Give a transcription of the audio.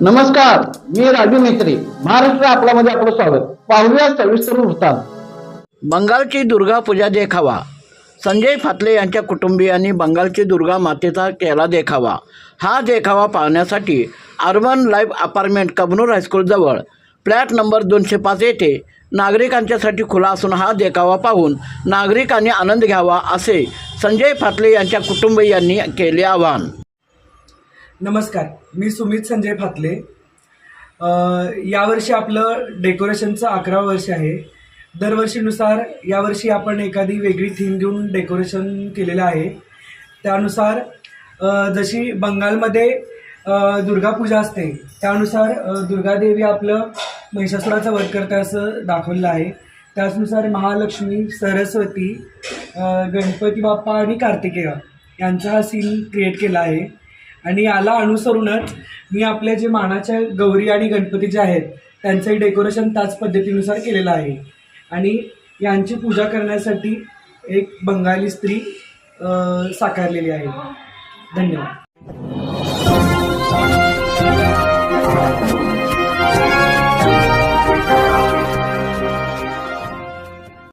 नमस्कार मी राजू मेत्री महाराष्ट्र आपल्यामध्ये आपलं स्वागत. पाहूया सविस्तर वृत्तांत. बंगालची दुर्गा पूजा देखावा. संजय फातले यांच्या कुटुंबियांनी बंगालची दुर्गा मातेचा केला देखावा. हा देखावा पाहण्यासाठी अर्बन लाईफ अपार्टमेंट कबनूर हायस्कूलजवळ फ्लॅट नंबर दोनशे पाच येथे नागरिकांच्यासाठी खुला असून हा देखावा पाहून नागरिकांनी आनंद घ्यावा असे संजय फातले यांच्या कुटुंबियांनी केले आवाहन. नमस्कार मी सुमित संजय फातले. यावर्षी आपलं डेकोरेशनचं अकरा वर्ष आहे. दरवर्षीनुसार यावर्षी आपण एखादी वेगळी थीम घेऊन डेकोरेशन केलेलं आहे. त्यानुसार जशी बंगालमध्ये दुर्गा दुर्गापूजा असते त्यानुसार दुर्गादेवी आपलं महिषासुराचं वध करते असं दाखवलेलं आहे. त्याचनुसार महालक्ष्मी सरस्वती गणपती बाप्पा आणि कार्तिकेय यांचा हा सीन क्रिएट केला आहे. आणि याला अनुसरूनच मी आपल्या जे मानाच्या गौरी आणि गणपती जे आहेत त्यांचंही डेकोरेशन त्याच पद्धतीनुसार केलेलं आहे. आणि यांची पूजा करण्यासाठी एक बंगाली स्त्री साकारलेली आहे. धन्यवाद.